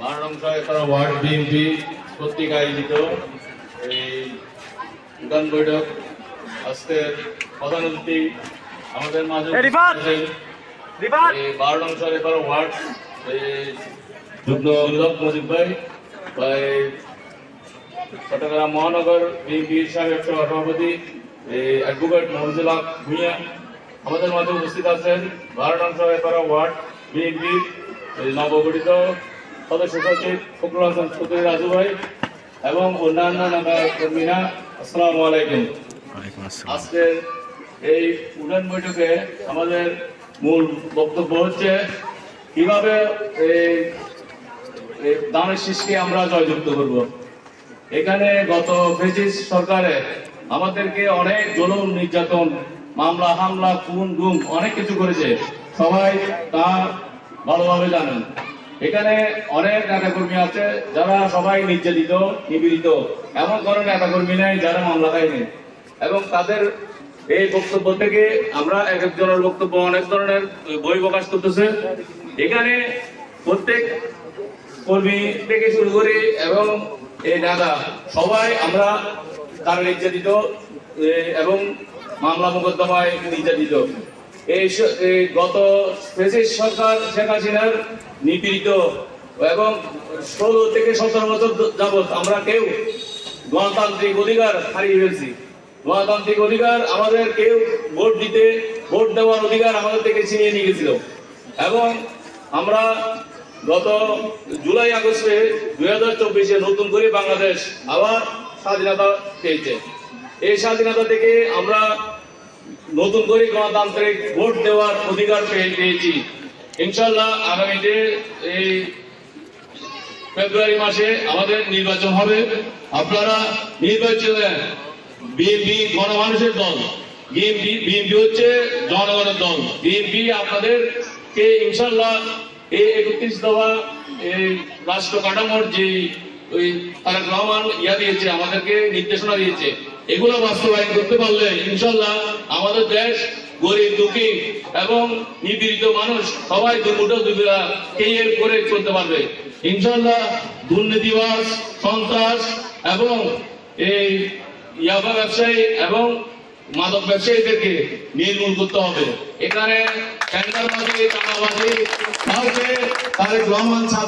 বারো নং সহায়তা ওয়ার্ড বিএনপি কর্তৃক আয়োজিত এই গান বৈঠক। আজকের প্রধান অতিথি আমাদের মাঝে। বারো নং সহায়তা ওয়ার্ড যুগ্ম অভিভাবক মজিদ ভাই ভাই চট্টগ্রাম মহানগর বিএনপি সাবেক সভাপতি অ্যাডভোকেট মহজুল হক ভূঁইয়া আমাদের মাঝে উপস্থিত আছেন। বারো নং সহায়তা ওয়ার্ড বিএনপি নবগঠিত সদস্য সচিব ফখরুল হাসান চৌধুরী রাজু ভাই এবং অন্যান্য নেতা কর্মীরা। আসসালামু আলাইকুম। আজকের এই উড়ান বৈঠকে আমাদের মূল বক্তব্য হচ্ছে কীভাবে এই দানের শীষকে আমরা জয়যুক্ত করব। এখানে গত ব্রিটিশ সরকারে আমাদেরকে অনেক জুলুম নির্যাতন মামলা হামলা খুন গুম অনেক কিছু করেছে। সবাই তা ভালোভাবে জানেন। এখানে অনেক নেতাকর্মী আছে, যারা সবাই নির্যাতিত, নিপীড়িত। এমন কোনো নেতাকর্মী নেই যারা মামলা খায়নি। এবং তাদের এই বক্তব্য থেকে আমরা এক একজনের বক্তব্য অনেক ধরনের বই প্রকাশ করতেছে। এখানে প্রত্যেক কর্মী থেকে শুরু করে এবং এই নেতা, সবাই আমরা তারা নির্যাতিত এবং মামলা মোকদ্দমায় নির্যাতিত। এই গত ফেসিস সরকার শেখ হাসিনার নিপীড়িত এবং ষোলো থেকে সতেরো বছর যাবৎ আমরা কেউ গণতান্ত্রিক অধিকার হারিয়ে ফেলছি। গণতান্ত্রিক অধিকার আমাদের কেউ ভোট দিতে, ভোট দেওয়ার অধিকার আমাদের থেকে ছিনিয়ে নিয়ে গেছিল। এবং আমরা গত জুলাই আগস্টে দুই হাজার চব্বিশে নতুন করে বাংলাদেশ আবার স্বাধীনতা পেয়েছে। এই স্বাধীনতা থেকে আমরা নতুন করে গণতান্ত্রিক ভোট দেওয়ার অধিকার পেয়েছি। ইনশাল্লাহ আগামীতে এই ফেব্রুয়ারি মাসে আমাদের নির্বাচন হবে। আপনারা নির্বাচনে বিএনপি গণমানুষের দল বিএনপি বিএনপি হচ্ছে জনগণের দল। বিএনপি আপনাদেরকে ইনশাল্লাহ এই একত্রিশ দফা এই রাষ্ট্র কাঠামোর যে ওই তারেক রহমান ইয়া দিয়েছে, আমাদেরকে নির্দেশনা দিয়েছে। এগুলো বাস্তবায়ন করতে পারলে ইনশাল্লাহ আমাদের দেশ গরিব, দুঃখী এবং নিপীড়িত মানুষ সবাই দুমুঠো দুবিরা কেয়ের করে চলতে পারবে। ইনশাল্লাহ দুর্নীতিবাস সন্ত্রাস এবং এই ইয়াবা ব্যবসায়ী এবং মাদক ব্যবসায়ীদেরকে নির্মূল করতে হবে। এখানে ট্যান্ডারবাজি টাকাবাজি কাউকে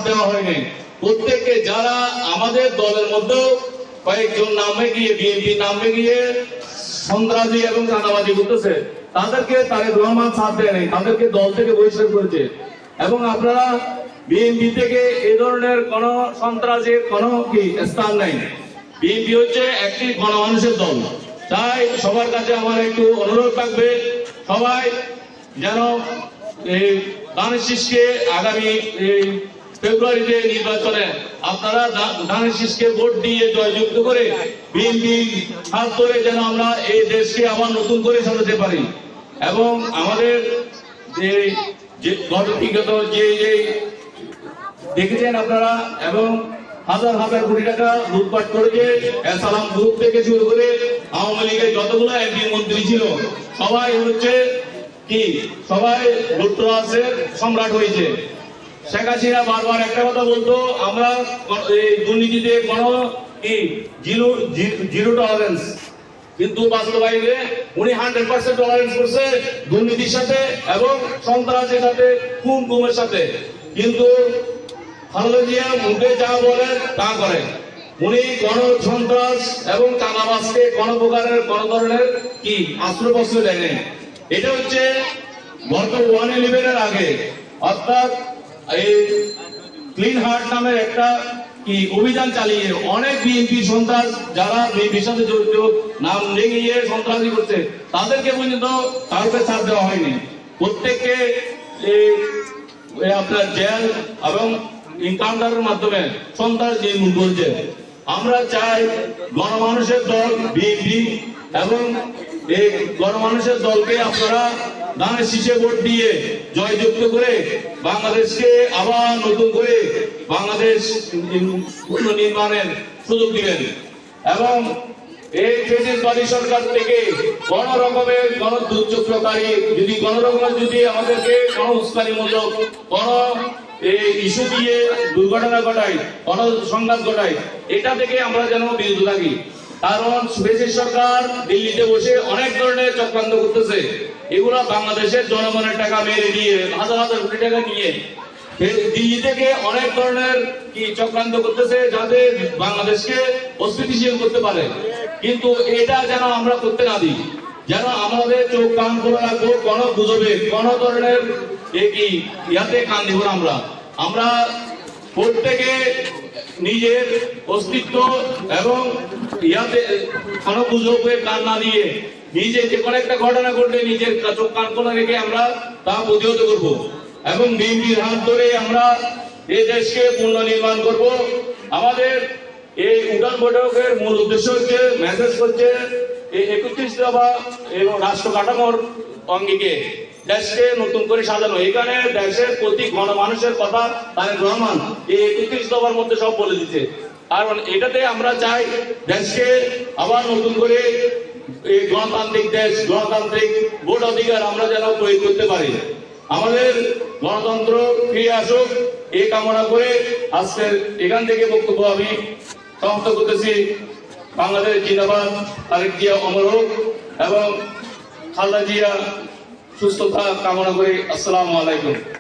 দেওয়া হয়নি। প্রত্যেককে, যারা আমাদের দলের মধ্যেও কয়েকজন নামে গিয়ে, বিএনপি নামে গিয়ে সন্ত্রাসী এবং চাঁদাবাজি করতেছে। তাদেরকে তারেক রহমান সাথ দেয় নাই, তাদেরকে দল থেকে বহিষ্কার করেছে। এবং আপনারা বিএনপি থেকে এই ধরনের কোন সন্ত্রাসের কোন কি স্থান নাই। বিএনপি হচ্ছে একটি গণমানুষের দল। তাই সবার কাছে আমার একটু অনুরোধ থাকবে, সবাই যেন এই দানের শীষকে আগামী এই ফেব্রুয়ারিতে নির্বাচনে আপনারা ধানের ভোট দিয়ে জয়যুক্ত করে বিএনপি হাত ধরে যেন আমরা এই দেশকে আবার নতুন করে সাজাতে পারি। এবং আমাদের যে যে গত যে যে দেখেছেন আপনারা, এবং হাজার হাজার কোটি টাকা লুটপাট করেছে সালাম গ্রুপ থেকে শুরু করে আওয়ামী লীগের যতগুলো এমপি মন্ত্রী ছিল, সবাই হচ্ছে কি? সবাই লুট্রাসের সম্রাট হয়েছে। শেখ হাসিনা বারবার একটা কথা বলতো, আমরা এই দুর্নীতিতে কোনো কি জিরো জিরো টলারেন্স কিন্তু বাস্তবায়নে উনি হান্ড্রেড পার্সেন্ট টলারেন্স করছে দুর্নীতির সাথে এবং সন্ত্রাসের সাথে খুন গুমের সাথে। কিন্তু খালেদা জিয়া মুখে যা বলেন তা করেন উনি কোন সন্ত্রাস এবং চাঁদাবাসকে কোন প্রকারের কোন ধরনের কি আশ্রয়পস্ত্র দেয়নি। এটা হচ্ছে গত ওয়ান ইলেভেনের আগে, অর্থাৎ ক্লিন হার্ট একটা কি অভিযান চালিয়ে অনেক বিএনপি সন্ত্রাস যারা জড়িত, নাম সন্ত্রাসী করছে, তাদেরকে পর্যন্ত ছাড় দেওয়া হয়নি। প্রত্যেককে আপনার জেল এবং ইনকাউন্টারের মাধ্যমে সন্ত্রাস নির্মূল করেছে। আমরা চাই গণমানুষের দল বিএনপি এবং এই গণমানুষের দলকে আপনারা ধানের শীষে ভোট দিয়ে জয়যুক্ত করে বাংলাদেশকে আবার নতুন করে বাংলাদেশ সুযোগ দিবেন। এবং ইস্যু দিয়ে দুর্ঘটনা ঘটায়, গণসংঘাত ঘটায়, এটা থেকে আমরা যেন কারণ সরকার দিল্লিতে বসে অনেক ধরনের চক্রান্ত করতেছে। এগুলো বাংলাদেশের জনগণের টাকা মেরে দিয়ে, হাজার হাজার কোটি টাকা নিয়ে। দিল্লি থেকে অনেক ধরনের কি চক্রান্ত করতেছে যাতে বাংলাদেশকে অস্থিতিশীল করতে পারে। কিন্তু এটা যেন আমরা করতে না দিই, যেন আমাদের চোখ কান রাখব গুজবে ধরনের কি ইয়াতে কান দিব আমরা। আমরা প্রত্যেকে নিজের অস্তিত্ব এবং ইয়াতে কোন গুজবে কান না দিয়ে নিজে যে কোনো একটা ঘটনা ঘটলে নিজের চোখ কান খোলা রেখে আমরা তা প্রতিহত করব। এবং বিএনপির হাত ধরে আমরা এই দেশকে পুনর্নির্মাণ করব। আমাদের এই উড়ান বৈঠকের মূল উদ্দেশ্য হচ্ছে মেসেজ করছে এই একত্রিশ দফা এবং রাষ্ট্র কাঠামোর অঙ্গিকে দেশকে নতুন করে সাজানো। এখানে দেশের প্রতি গণমানুষের কথা তারেক রহমান এই একত্রিশ দফার মধ্যে সব বলে দিতে কারণ এটাতে আমরা চাই দেশকে আবার নতুন করে এই গণতান্ত্রিক দেশ, গণতান্ত্রিক ভোট অধিকার আমরা যেন প্রয়োগ করতে পারি। আমাদের গণতন্ত্র ফিরে আসুক এই কামনা করে আজকের এখান থেকে বক্তব্য আমি সমাপ্ত করতেছি। বাংলাদেশ জিন্দাবাদ। তারেক জিয়া অমর হোক এবং খালদা জিয়া সুস্থতা কামনা করে। আসসালামু আলাইকুম।